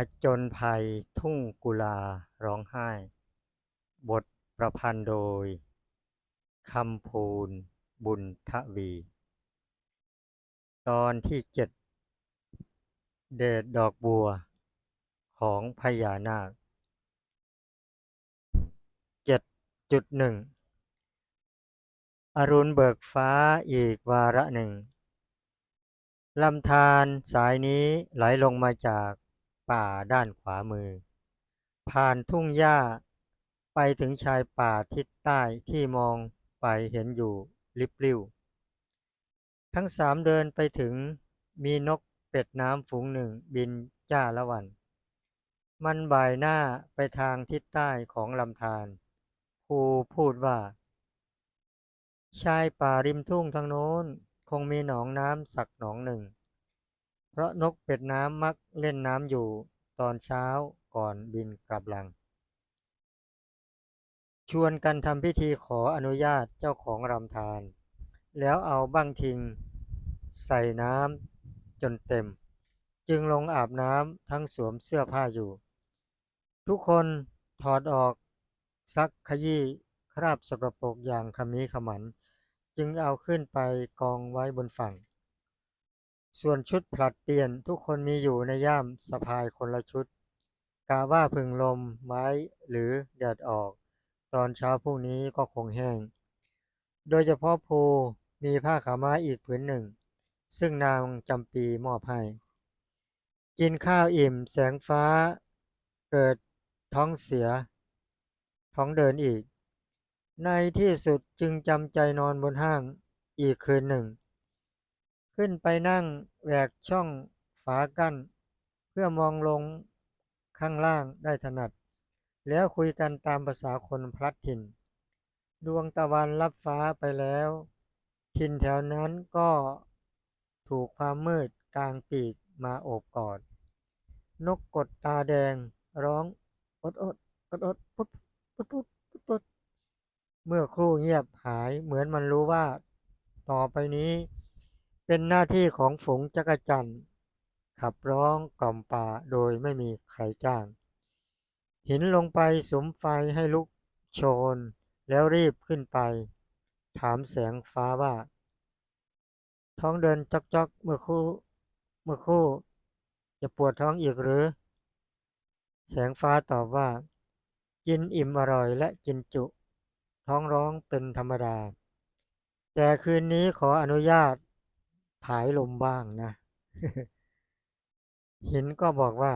ผจญภัยทุ่งกุลาร้องไห้ บทประพันธ์โดยคำพูนบุญทวี ตอนที่เจ็ดเดชดอกบัวของพญานาคเจ็ดจุดหนึ่งอรุณเบิกฟ้าอีกวาระหนึ่งลำธารสายนี้ไหลลงมาจาก ป่าด้านขวามือ ผ่านทุ่งหญ้า ไปถึงชายป่าทิศใต้ที่มองไปเห็นอยู่ลิบลิ่วทั้งสามเดินไปถึงมีนกเป็ดน้ำฝูงหนึ่งบินจ้าละวัน มันบ่ายหน้าไปทางทิศใต้ของลำธารภูพูดว่า ชายป่าริมทุ่งทางโน้น คงมีหนองน้ำสักหนองหนึ่ง เพราะนกเป็ดน้ำมักเล่นน้ำอยู่ตอนเช้าก่อนบินกลับหลัง ชวนกันทำพิธีขออนุญาตเจ้าของลำธารแล้วเอาบั้งทิง ใส่น้ำจนเต็ม จึงลงอาบน้ำทั้งสวมเสื้อผ้าอยู่ ทุกคนถอดออกซักขยี้คราบสกปรกอย่างขมีขมัน จึงเอาขึ้นไปกองไว้บนฝั่ง ส่วนชุดผลัดเปลี่ยนทุกคนมีอยู่ในย่ามสะพายคนละชุดกะว่าพึงลมไว้หรือแดดออก ตอนเช้าพรุ่งนี้ก็คงแห้ง โดยเฉพาะภูมีผ้าขาวม้าอีกผืนหนึ่ง ซึ่งนางจำปีมอบให้ กินข้าวอิ่มแสงฟ้า เกิดท้องเสีย ท้องเดินอีก ในที่สุดจึงจำใจนอนบนห้างอีกคืนหนึ่ง ขึ้นไปนั่งแหวกช่องฝากั้น เพื่อมองลงข้างล่างได้ถนัด แล้วคุยกันตามภาษาคนพลัดถิ่น ดวงตะวันลับฟ้าไปแล้ว ถิ่นแถวนั้นก็ถูกความมืดกลางปีกมาโอบกอด นกกดตาแดงร้องอดอดอดอดพุดพุดพุดพุดพุดเมื่อครู่เงียบหายเหมือนมันรู้ว่า ต่อไปนี้ เป็นหน้าที่ของฝูงจักรจั่นขับร้องกล่อมป่าโดยไม่มีใครจ้าง หินลงไปสมไฟให้ลุกโชน แล้วรีบขึ้นไป ถามแสงฟ้าว่า ท้องเดินจอกๆเมื่อคู่ เมื่อคู่ จะปวดท้องอีกหรือ แสงฟ้าตอบว่า กินอิ่มอร่อยและกินจุ ท้องร้องเป็นธรรมดา แต่คืนนี้ขออนุญาต ผายลมบ้างนะ หินก็บอกว่า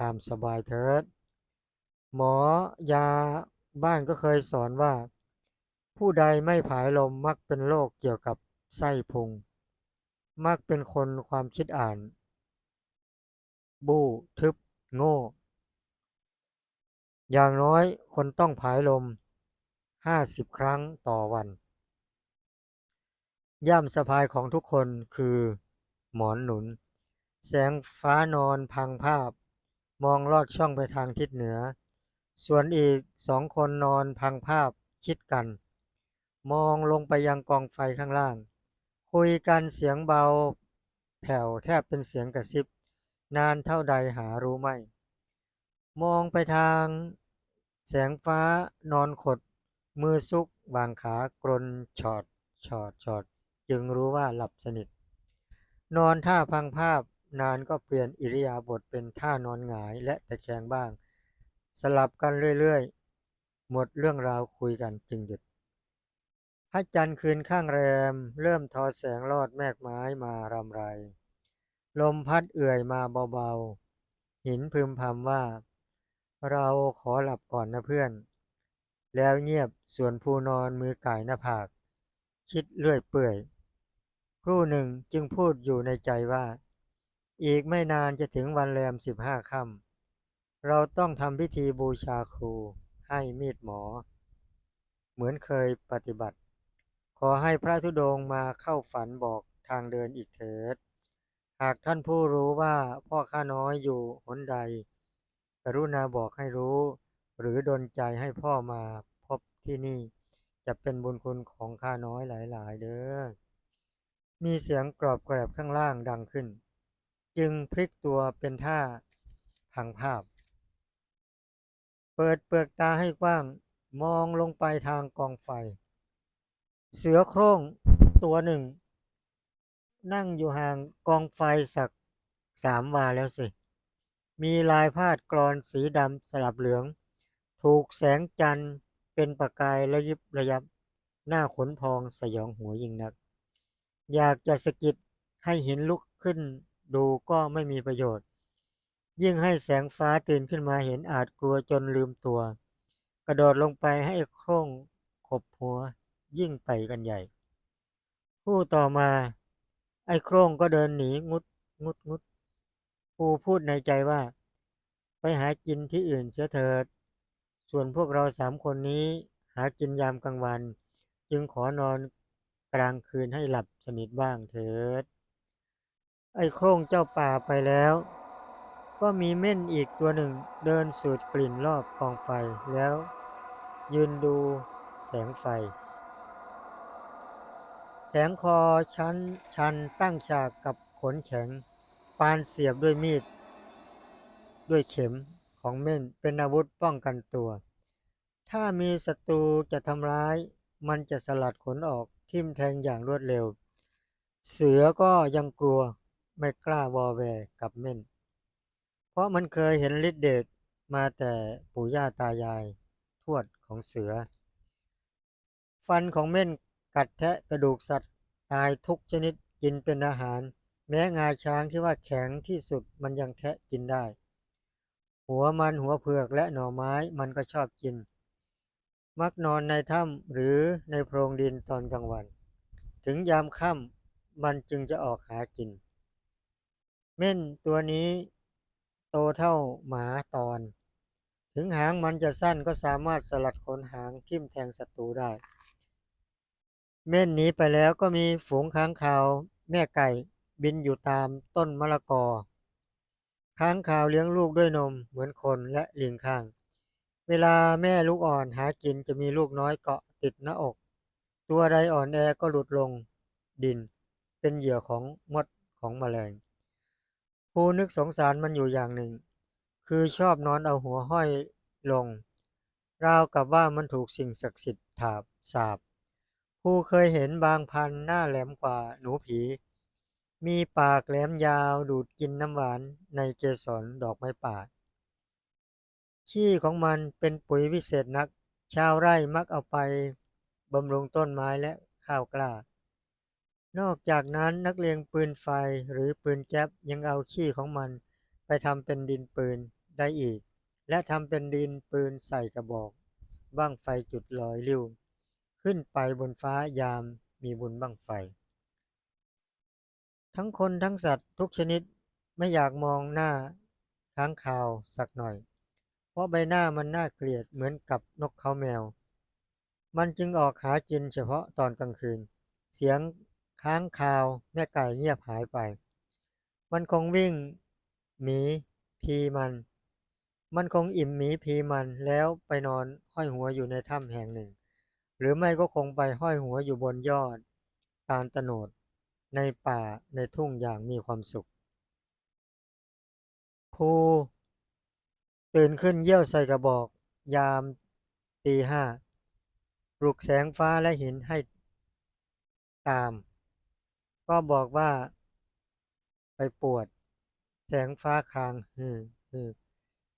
ตามสบายเถิด หมอยาบ้านก็เคยสอนว่า ผู้ใดไม่ผายลมมักเป็นโรคเกี่ยวกับไส้พุง มักเป็นคนความคิดอ่าน บู้ทึบ โง่ อย่างน้อยคนต้องผายลมห้าสิบครั้งต่อวัน ย่ามสะพายของทุกคนคือ หมอนหนุน แสงฟ้านอนพังภาพ มองลอดช่องไปทางทิศเหนือ ส่วนอีกสองคนนอนพังภาพชิดกัน มองลงไปยังกองไฟข้างล่าง คุยกันเสียงเบา แผ่วแทบเป็นเสียงกระซิบ นานเท่าใดหารู้ไม่ มองไปทาง แสงฟ้านอนขด มือซุกบางขากรนชอดชอดชอด จึงรู้ว่าหลับสนิท นอนท่าพังภาพนานก็เปลี่ยนอิริยาบถเป็นท่านอนหงายและตะแคงบ้าง สลับกันเรื่อยๆ หมดเรื่องราวคุยกันจึงหยุดพระจันทร์คืนข้างแรม เริ่มทอแสงลอดแมกไม้มารำไร ลมพัดเอื่อยมาเบาๆ หินพึมพำว่า เราขอหลับก่อนนะเพื่อน แล้วเงียบส่วนผู้นอนมือก่ายหน้าผาก คิดเลื่อยเปื่อย รู่หนึ่งจึงพูดอยู่ในใจว่า อีกไม่นานจะถึงวันแรมสิบห้าค่ำเราต้องทำพิธีบูชาครูให้มีดหมอ เหมือนเคยปฏิบัติ ขอให้พระธุดงค์มาเข้าฝันบอกทางเดินอีกเถิด หากท่านผู้รู้ว่าพ่อข้าน้อยอยู่หนใด กรุณาบอกให้รู้ หรือดลใจให้พ่อมาพบที่นี่ จะเป็นบุญคุณของข้าน้อยหลาย ๆ เด้อ มีเสียงกรอบแกรบข้างล่างดังขึ้น จึงพลิกตัวเป็นท่าพังภาพ เปิดเปลือกตาให้กว้างมองลงไปทางกองไฟ เสือโคร่งตัวหนึ่ง นั่งอยู่ห่างกองไฟสักสามวาแล้วสิ มีลายพาดกรอนสีดำสลับเหลือง ถูกแสงจันทร์เป็นประกายระยิบระยับ หน้าขนพองสยองหัวยิ่งนัก อยากจะสะกิดให้หินลุกขึ้นดูก็ไม่มีประโยชน์ ยิ่งให้แสงฟ้าตื่นขึ้นมาเห็นอาจกลัวจนลืมตัว กระโดดลงไปให้โคร่งขบหัวยิ่งไปกันใหญ่ ผู้ต่อมาไอ้โคร่งก็เดินหนีงุดงุดงุดผู้พูดในใจว่า ไปหากินที่อื่นเสียเถิด ส่วนพวกเราสามคนนี้หากินยามกลางวัน จึงขอนอน กลางคืนให้หลับสนิทบ้างเถิด ไอ้โคร่งเจ้าป่าไปแล้ว ก็มีเม่นอีกตัวหนึ่งเดินสูดกลิ่นรอบกองไฟแล้ว ยืนดูแสงไฟ แขนคอชันชันตั้งฉากกับขนแข็ง ปานเสียบด้วยมีด ด้วยเข็มของเม่นเป็นอาวุธป้องกันตัว ถ้ามีศัตรูจะทำร้าย มันจะสลัดขนออก ทิ่มแทงอย่างรวดเร็ว เสือก็ยังกลัวไม่กล้าวอแวกับเม่น เพราะมันเคยเห็นฤทธิเดชมาแต่ปู่ย่าตายายทวดของเสือ ฟันของเม่นกัดแทะกระดูกสัตว์ตายทุกชนิดกินเป็นอาหาร แม้งาช้างที่ว่าแข็งที่สุดมันยังแทะกินได้ หัวมันหัวเผือกและหน่อไม้มันก็ชอบกิน มักนอนในถ้ำหรือในโพรงดินตอนกลางวัน ถึงยามค่ำมันจึงจะออกหากิน เม่นตัวนี้โตเท่าหมาตอน ถึงหางมันจะสั้นก็สามารถสลัดขนหางทิ่มแทงศัตรูได้ เม่นหนีไปแล้วก็มีฝูงค้างคาว แม่ไก่บินอยู่ตามต้นมะละกอ ค้างคาวเลี้ยงลูกด้วยนมเหมือนคนและลิงข้าง เวลาแม่ลูกอ่อนหากินจะมีลูกน้อยเกาะติดหน้าอก ตัวใดอ่อนแอก็หลุดลงดิน เป็นเหยื่อของมดของแมลงผู้นึกสงสารมันอยู่อย่างหนึ่ง คือชอบนอนเอาหัวห้อยลง ราวกับว่ามันถูกสิ่งศักดิ์สิทธิ์ถาบสาบผู้เคยเห็นบางพันหน้าแหลมกว่าหนูผี มีปากแหลมยาวดูดกินน้ำหวานในเกสรดอกไม้ป่า ขี้ของมันเป็นปุ๋ยวิเศษนัก ชาวไร่มักเอาไปบำรุงต้นไม้และข้าวกล้า นอกจากนั้นนักเลงปืนไฟหรือปืนแก๊ปยังเอาขี้ของมันไปทำเป็นดินปืนได้อีก และทำเป็นดินปืนใส่กระบอกบ้างไฟจุดลอยลิ้ว ขึ้นไปบนฟ้ายามมีบุญบ้างไฟ ทั้งคนทั้งสัตว์ทุกชนิดไม่อยากมองหน้าค้างคาวสักหน่อย ราะใบหน้ามันน่าเกลียดเหมือนกับนกเขาแมว มันจึงออกหากินเฉพาะตอนกลางคืน เสียงค้างคาวแม่ไก่เงียบหายไป มันคงวิ่งหมีพีมัน มันคงอิ่มหมีพีมันแล้วไปนอนห้อยหัวอยู่ในถ้ำแห่งหนึ่ง หรือไม่ก็คงไปห้อยหัวอยู่บนยอด ตาลตโนด ในป่าในทุ่งอย่างมีความสุข ภู ตื่นขึ้นเยี่ยวใส่กระบอก ยามตีห้าปลุกแสงฟ้าและหินให้ตาม ก็บอกว่าไปปวด แสงฟ้าครางฮือฮือ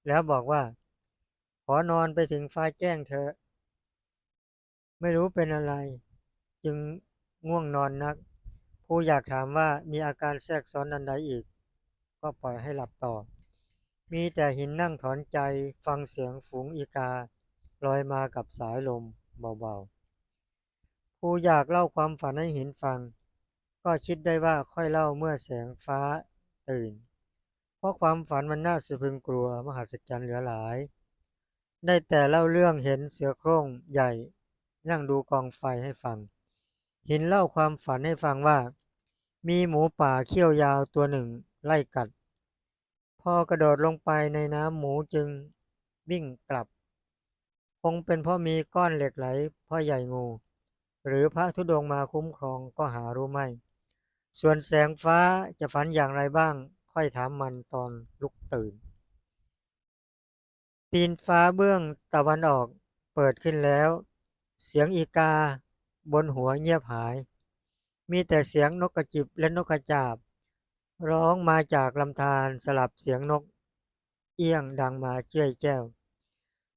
แล้วบอกว่า ขอนอนไปถึงฟ้าแจ้งเถอะไม่รู้เป็นอะไร จึงง่วงนอนนัก ผู้อยากถามว่ามีอาการแทรกซ้อนอันใดอีก ก็ปล่อยให้หลับต่อ มีแต่หินนั่งถอนใจฟังเสียงฝูงอีกาลอยมากับสายลมเบาๆผู้อยากเล่าความฝันให้หินฟัง ก็คิดได้ว่าค่อยเล่าเมื่อแสงฟ้าตื่น เพราะความฝันมันน่าสะพรึงกลัวมหัศจรรย์เหลือหลาย ได้แต่เล่าเรื่องเห็นเสือโคร่งใหญ่ นั่งดูกองไฟให้ฟัง หินเล่าความฝันให้ฟังว่า มีหมูป่าเขี้ยวยาวตัวหนึ่งไล่กัด พอกระโดดลงไปในน้ำหมูจึงวิ่งกลับ คงเป็นเพราะมีก้อนเหล็กไหลพ่อใหญ่งู หรือพระธุดงค์มาคุ้มครองก็หารู้ไม่ ส่วนแสงฟ้าจะฝันอย่างไรบ้าง ค่อยถามมันตอนลุกตื่น ตีนฟ้าเบื้องตะวันออกเปิดขึ้นแล้ว เสียงอีกาบนหัวเงียบหาย มีแต่เสียงนกกระจิบและนกกระจาบ ร้องมาจากลำธารสลับเสียงนก เอี้ยงดังมาเจ้ยแจ้ว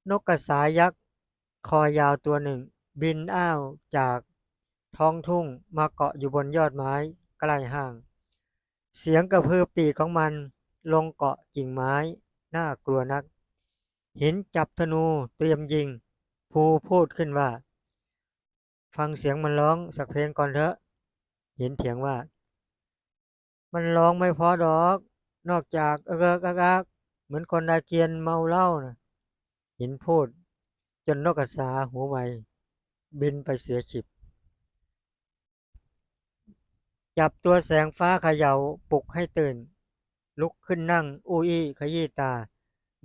นกกระสายักษ์คอยาวตัวหนึ่ง บินอ้าวจากท้องทุ่งมาเกาะอยู่บนยอดไม้ใกล้ห้าง เสียงกระพือปีกของมันลงเกาะกิ่งไม้ น่ากลัวนัก หินจับธนูเตรียมยิง ภูพูดขึ้นว่า ฟังเสียงมันร้องสักเพลงก่อนเถอะ หินเถียงว่า มันร้องไม่พอดอก นอกจากเอิกอักอักเหมือนคนอาเจียนเมาเหล้านะหินพูด จนนกกระสาหูไวบินไปเสียฉิบ จับตัวแสงฟ้าเขย่าปลุกให้ตื่น ลุกขึ้นนั่งอุ้ยขยี้ตา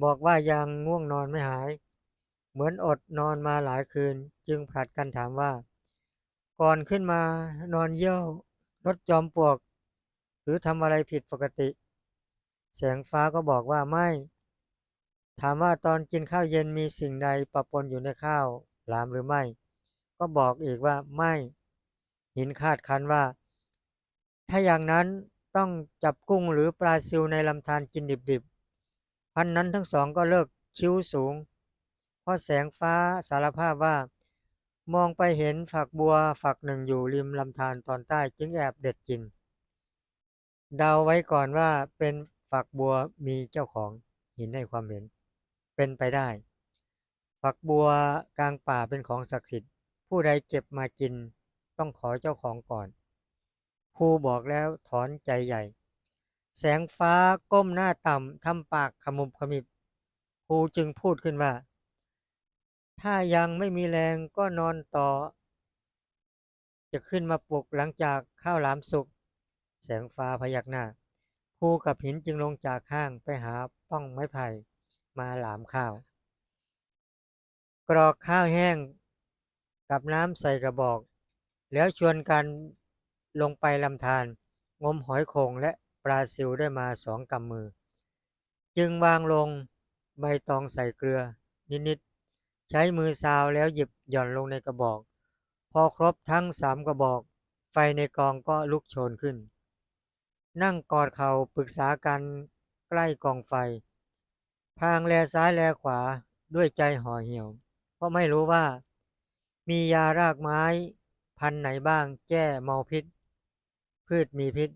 บอกว่ายังง่วงนอนไม่หาย เหมือนอดนอนมาหลายคืน จึงผลัดกันถามว่า ก่อนขึ้นมานอนเยี่ยวรถจอมปลวก รือทำอะไรผิดปกติ แสงฟ้าก็บอกว่าไม่ ถามว่าตอนกินข้าวเย็นมีสิ่งใดปะปนอยู่ในข้าวหลามหรือไม่ ก็บอกอีกว่าไม่ หินคาดคันว่า ถ้าอย่างนั้นต้องจับกุ้งหรือปลาซิวในลำธารกินดิบๆพันนั้นทั้งสองก็เลิกคิ้วสูง เพราะแสงฟ้าสารภาพว่า มองไปเห็นฝักบัวฝักหนึ่งอยู่ริมลำธารตอนใต้จึงแอบเด็ดกิน เดาไว้ก่อนว่าเป็นฝักบัวมีเจ้าของหินให้ความเห็น เป็นไปได้ ฝักบัวกลางป่าเป็นของศักดิ์สิทธิ์ ผู้ใดเก็บมากินต้องขอเจ้าของก่อนครูบอกแล้วถอนใจใหญ่ แสงฟ้าก้มหน้าต่ำทำปากขมุบขมิบครูจึงพูดขึ้นว่า ถ้ายังไม่มีแรงก็นอนต่อ จะขึ้นมาปลุกหลังจากข้าวหลามสุก แสงฟ้าพยักหน้าครูกับหินจึงลงจากข้างไปหาป้องไม้ไผ่มาหลามข้าว กรอกข้าวแห้งกับน้ำใส่กระบอก แล้วชวนกันลงไปลำธารงมหอยโขงและปลาซิวได้มาสองกำมือ จึงวางลงใบตองใส่เกลือ นิดๆ ใช้มือซาวแล้วหยิบหย่อนลงในกระบอก พอครบทั้งสามกระบอก ไฟในกองก็ลุกโชนขึ้น นั่งกอดเข่าปรึกษากันใกล้กองไฟ พางแลซ้ายแลขวาด้วยใจห่อเหี่ยว เพราะไม่รู้ว่า มียารากไม้ พันไหนบ้างแก้เมาพิษ พืชมีพิษ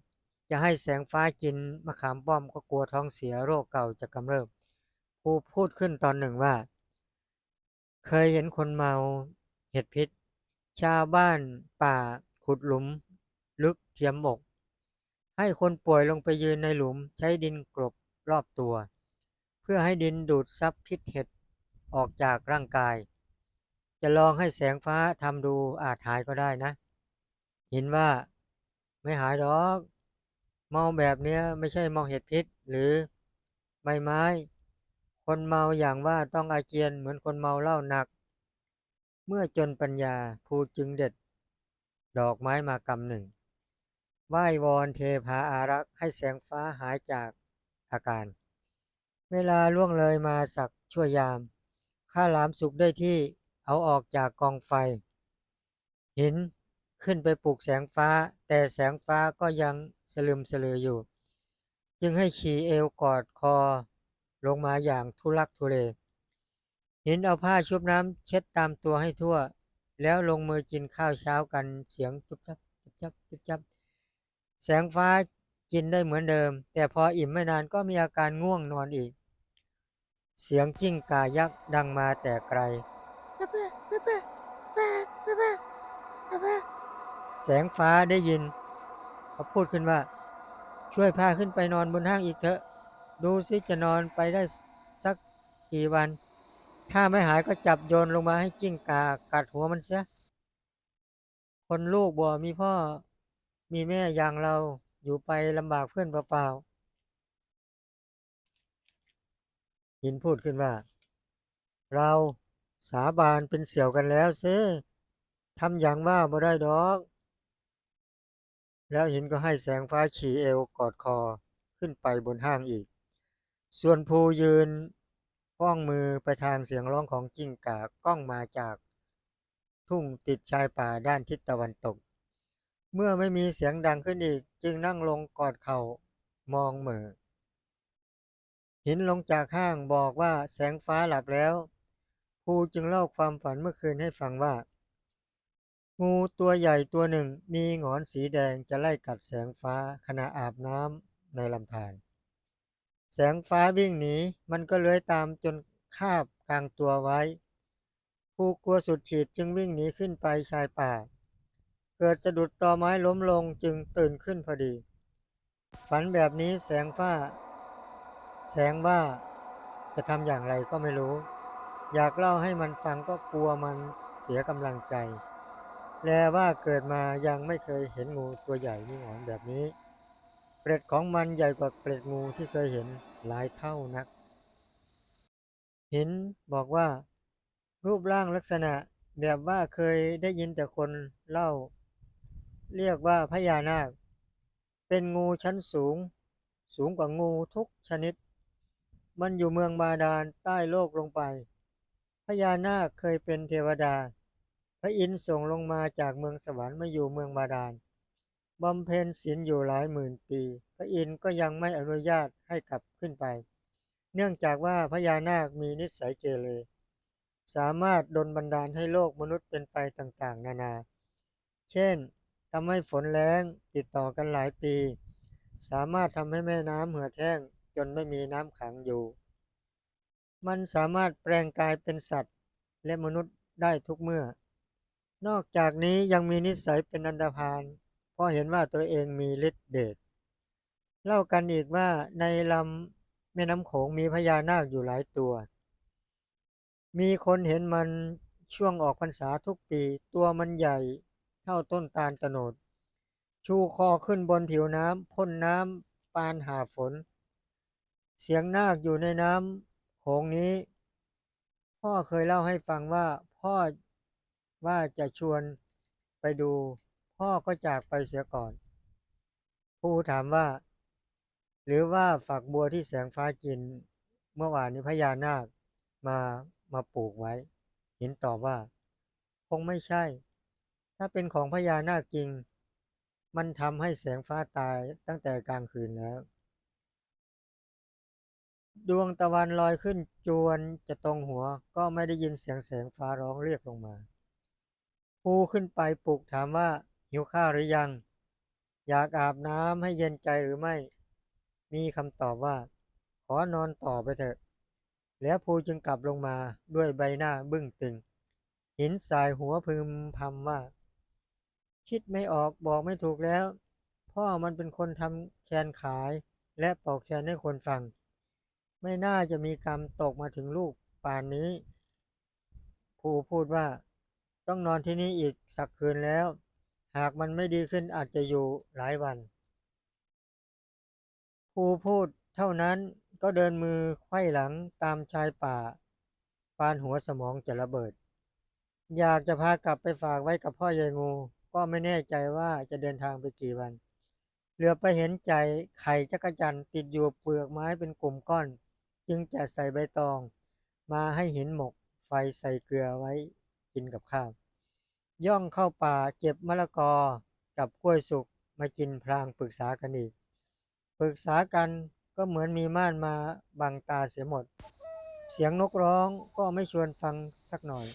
จะให้แสงฟ้ากินมะขามป้อมก็กลัวท้องเสียโรคเก่าจะกำเริบครูพูดขึ้นตอนหนึ่งว่า เคยเห็นคนเมาเห็ดพิษ ชาวบ้านป่าขุดหลุม ลึกเทียมอก ให้คนป่วยลงไปยืนในหลุมใช้ดินกลบรอบตัว เพื่อให้ดินดูดซับพิษเห็ดออกจากร่างกาย จะลองให้แสงฟ้าทำดูอาจหายก็ได้นะ เห็นว่าไม่หายหรอกเมาแบบเนี้ยไม่ใช่เมาเห็ดพิษหรือใบไม้ คนเมาอย่างว่าต้องอาเจียนเหมือนคนเมาเหล้าหนัก เมื่อจนปัญญาภูจึงเด็ด ดอกไม้มากำหนึ่ง ไหว้วอนเทพาอารักษ์ให้แสงฟ้าหายจากอาการ เวลาล่วงเลยมาสักชั่วยาม ข้าหลามสุกได้ที่เอาออกจากกองไฟ หินขึ้นไปปลุกแสงฟ้า แต่แสงฟ้าก็ยังสลึมสลืออยู่ จึงให้ขี่เอวกอดคอ ลงมาอย่างทุลักทุเล หินเอาผ้าชุบน้ำเช็ดตามตัวให้ทั่ว แล้วลงมือกินข้าวเช้ากันเสียงจุบจับจุบจับจุบจับ แสงฟ้ากินได้เหมือนเดิม แต่พออิ่มไม่นานก็มีอาการง่วงนอนอีก เสียงจิ้งกายักษ์ดังมาแต่ไกล แสงฟ้าได้ยินเขาพูดขึ้นว่า ช่วยพาขึ้นไปนอนบนห้างอีกเถอะ ดูสิจะนอนไปได้สักกี่วัน ถ้าไม่หายก็จับโยนลงมาให้จิ้งกากัดหัวมันเสียคนลูกบ่ มีพ่อ มีแม่อย่างเราอยู่ไปลำบากเพื่อนเปล่าๆหินพูดขึ้นว่า เราสาบานเป็นเสี่ยวกันแล้วเซ่ทำอย่างว่าบ่ได้ดอก แล้วหินก็ให้แสงฟ้าขี่เอวกอดคอขึ้นไปบนห้างอีก ส่วนภูยืนป้องมือไปทางเสียงร้องของจิ้งก่าก้องมาจาก ทุ่งติดชายป่าด้านทิศตะวันตก เมื่อไม่มีเสียงดังขึ้นอีก จึงนั่งลงกอดเข่ามองเหม่อหินลงจากห้างบอกว่าแสงฟ้าหลับแล้วครูจึงเล่าความฝันเมื่อคืนให้ฟังว่า งูตัวใหญ่ตัวหนึ่งมีหงอนสีแดงจะไล่กัดแสงฟ้าขณะอาบน้ำในลำธารแสงฟ้าวิ่งหนีมันก็เลื้อยตามจนคาบกลางตัวไว้ผู้กลัวสุดขีดจึงวิ่งหนีขึ้นไปชายป่า เกิดสะดุดตอไม้ล้มลงจึงตื่นขึ้นพอดี ฝันแบบนี้แสงฟ้า แสงว่าจะทำอย่างไรก็ไม่รู้ อยากเล่าให้มันฟังก็กลัวมันเสียกำลังใจ แลว่าเกิดมายังไม่เคยเห็นงูตัวใหญ่มีหงอนแบบนี้เกร็ดของมันใหญ่กว่าเกร็ดงูที่เคยเห็นหลายเท่านัก หินบอกว่า รูปร่างลักษณะแบบว่าเคยได้ยินแต่คนเล่า เรียกว่าพญานาค เป็นงูชั้นสูง สูงกว่างูทุกชนิด มันอยู่เมืองบาดาลใต้โลกลงไป พญานาคเคยเป็นเทวดา พระอินทร์ส่งลงมาจากเมืองสวรรค์มาอยู่เมืองบาดาลบำเพ็ญศีลอยู่หลายหมื่นปี พระอินทร์ก็ยังไม่อนุญาตให้กลับขึ้นไป เนื่องจากว่าพญานาคมีนิสัยเกเร สามารถดลบันดาลให้โลกมนุษย์เป็นไปต่างๆ นานา เช่น ทำให้ฝนแล้งติดต่อกันหลายปี สามารถทำให้แม่น้ำเหือดแห้งจนไม่มีน้ำขังอยู่ มันสามารถแปลงกายเป็นสัตว์ และมนุษย์ได้ทุกเมื่อ นอกจากนี้ยังมีนิสัยเป็นอันดพาลเพราะเห็นว่าตัวเองมีฤทธิ์เดชเล่ากันอีกว่าในลำแม่น้ำโขงมีพญานาคอยู่หลายตัว มีคนเห็นมันช่วงออกพรรษาทุกปี ตัวมันใหญ่ เท่าต้นตาลตโนด ชูคอขึ้นบนผิวน้ำพ่นน้ำปานหาฝน เสียงนาคอยู่ในน้ำโขงนี้ พ่อเคยเล่าให้ฟังว่าพ่อว่าจะชวนไปดู พ่อก็จากไปเสียก่อนครูถามว่า หรือว่าฝักบัวที่แสงฟ้ากิน เมื่อวานนี้พญานาคมามาปลูกไว้ เหินตอบว่า คงไม่ใช่ ถ้าเป็นของพญานาคจริง มันทำให้แสงฟ้าตายตั้งแต่กลางคืนแล้ว ดวงตะวันลอยขึ้นจวนจะตรงหัว ก็ไม่ได้ยินเสียงแสงฟ้าร้องเรียกลงมาภูขึ้นไปปลุกถามว่าหิวข้าวหรือยัง อยากอาบน้ำให้เย็นใจหรือไม่ มีคำตอบว่า ขอนอนต่อไปเถอะ แล้วภูจึงกลับลงมาด้วยใบหน้าบึ้งตึง หินสายหัวพึมพำว่า คิดไม่ออกบอกไม่ถูกแล้ว พ่อมันเป็นคนทำแคนขาย และเป่าแคนให้คนฟัง ไม่น่าจะมีกรรมตกมาถึงลูกป่านนี้ภูพูดว่า ต้องนอนที่นี่อีกสักคืนแล้ว หากมันไม่ดีขึ้นอาจจะอยู่หลายวันภูพูดเท่านั้นก็เดินมือไขว้หลังตามชายป่า ปานหัวสมองจะระเบิด อยากจะพากลับไปฝากไว้กับพ่อใหญ่งู ก็ไม่แน่ใจว่าจะเดินทางไปกี่วันเหลือไปเห็นใจไข่จักจันติดอยู่เปลือกไม้เป็นกลุ่มก้อน จึงจะใส่ใบตอง มาให้เหินหมกไฟใส่เกลือไว้กินกับข้าว ย่องเข้าป่าเก็บมะละกอกับกล้วยสุกมากินพลางปรึกษากันอีกปรึกษากันก็เหมือนมีม่านมาบังตาเสียหมด เสียงนกร้องก็ไม่ชวนฟังสักหน่อย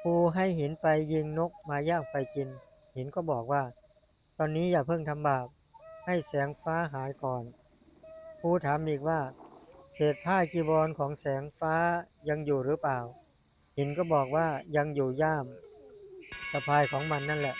ภูให้หินไปยิงนกมาย่างไฟกิน หินก็บอกว่า ตอนนี้อย่าเพิ่งทำบาป ให้แสงฟ้าหายก่อนภูถามอีกว่า เศษผ้าจีวรของแสงฟ้ายังอยู่หรือเปล่า หินก็บอกว่ายังอยู่ย่ามสะพายของมันนั่นแหละ